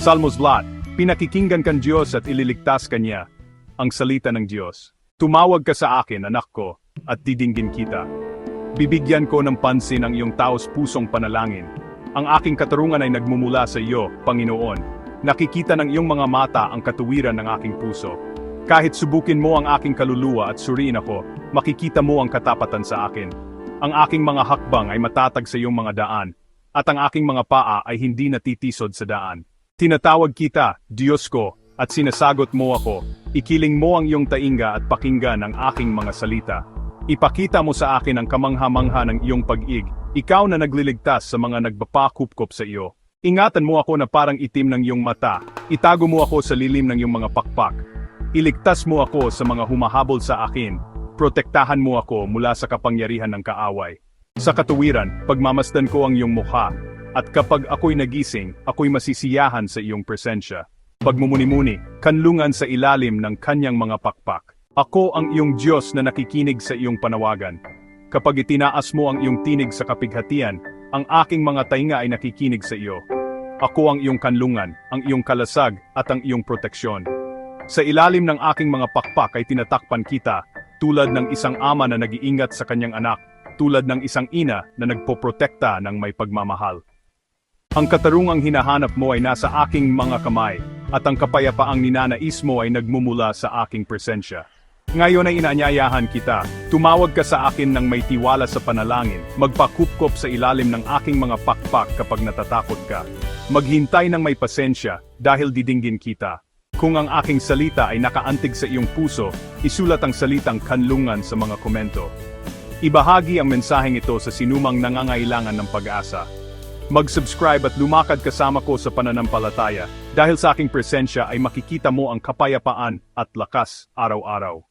Salmos Lot, pinakikinggan kan Diyos at ililigtas kanya, ang salita ng Diyos. Tumawag ka sa akin, anak ko, at didinggin kita. Bibigyan ko ng pansin ang iyong taos pusong panalangin. Ang aking katarungan ay nagmumula sa iyo, Panginoon. Nakikita ng iyong mga mata ang katuwiran ng aking puso. Kahit subukin mo ang aking kaluluwa at suriin ako, makikita mo ang katapatan sa akin. Ang aking mga hakbang ay matatag sa iyong mga daan, at ang aking mga paa ay hindi natitisod sa daan. Tinatawag kita, Diyos ko, at sinasagot mo ako. Ikiling mo ang iyong tainga at pakinggan ang aking mga salita. Ipakita mo sa akin ang kamangha-mangha ng iyong pag-ig, ikaw na nagliligtas sa mga nagpapakupkop sa iyo. Ingatan mo ako na parang itim ng iyong mata, itago mo ako sa lilim ng iyong mga pakpak. Iligtas mo ako sa mga humahabol sa akin, protektahan mo ako mula sa kapangyarihan ng kaaway. Sa katuwiran, pagmamasdan ko ang iyong mukha, at kapag ako'y nagising, ako'y masisiyahan sa iyong presensya. Pagmumuni-muni, kanlungan sa ilalim ng kanyang mga pakpak. Ako ang iyong Diyos na nakikinig sa iyong panawagan. Kapag itinaas mo ang iyong tinig sa kapighatian, ang aking mga tainga ay nakikinig sa iyo. Ako ang iyong kanlungan, ang iyong kalasag, at ang iyong proteksyon. Sa ilalim ng aking mga pakpak ay tinatakpan kita, tulad ng isang ama na nag-iingat sa kanyang anak, tulad ng isang ina na nagpoprotekta ng may pagmamahal. Ang katarungang hinahanap mo ay nasa aking mga kamay, at ang kapayapaang ninanais mo ay nagmumula sa aking presensya. Ngayon ay inaanyayahan kita, tumawag ka sa akin ng may tiwala sa panalangin, magpakupkop sa ilalim ng aking mga pakpak kapag natatakot ka. Maghintay ng may pasensya, dahil didinggin kita. Kung ang aking salita ay nakaantig sa iyong puso, isulat ang salitang kanlungan sa mga komento. Ibahagi ang mensaheng ito sa sinumang nangangailangan ng pag-asa. Mag-subscribe at lumakad kasama ko sa pananampalataya, dahil sa aking presensya ay makikita mo ang kapayapaan at lakas araw-araw.